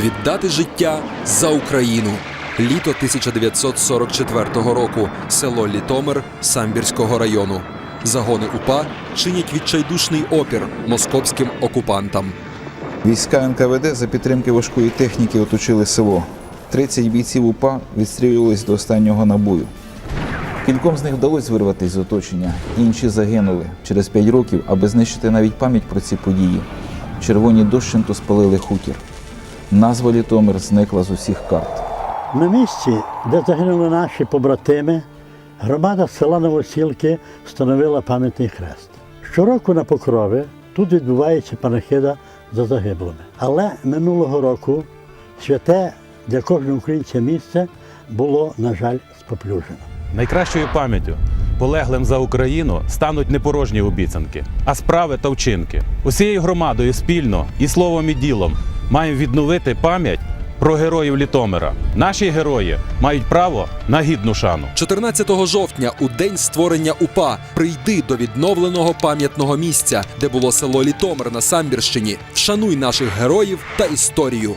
віддати життя за Україну. Літо 1944 року. Село Літомир Самбірського району. Загони УПА чинять відчайдушний опір московським окупантам. Війська НКВД за підтримки важкої техніки оточили село. 30 бійців УПА відстрілювались до останнього набою. Кільком з них вдалося вирватися з оточення, інші загинули через 5 років, аби знищити навіть пам'ять про ці події. Червоні дощенту спалили хутір. Назва Літомир зникла з усіх карт. На місці, де загинули наші побратими, громада села Новосілки встановила пам'ятний хрест. Щороку на Покрові тут відбувається панахида за загиблими. Але минулого року святе для кожного українця місце було, на жаль, споплюжено. Найкращою пам'яттю полеглим за Україну стануть не порожні обіцянки, а справи та вчинки. Усією громадою спільно і словом і ділом маємо відновити пам'ять про героїв Літомира. Наші герої мають право на гідну шану. 14 жовтня, у день створення УПА, прийди до відновленого пам'ятного місця, де було село Літомир на Самбірщині. Вшануй наших героїв та історію.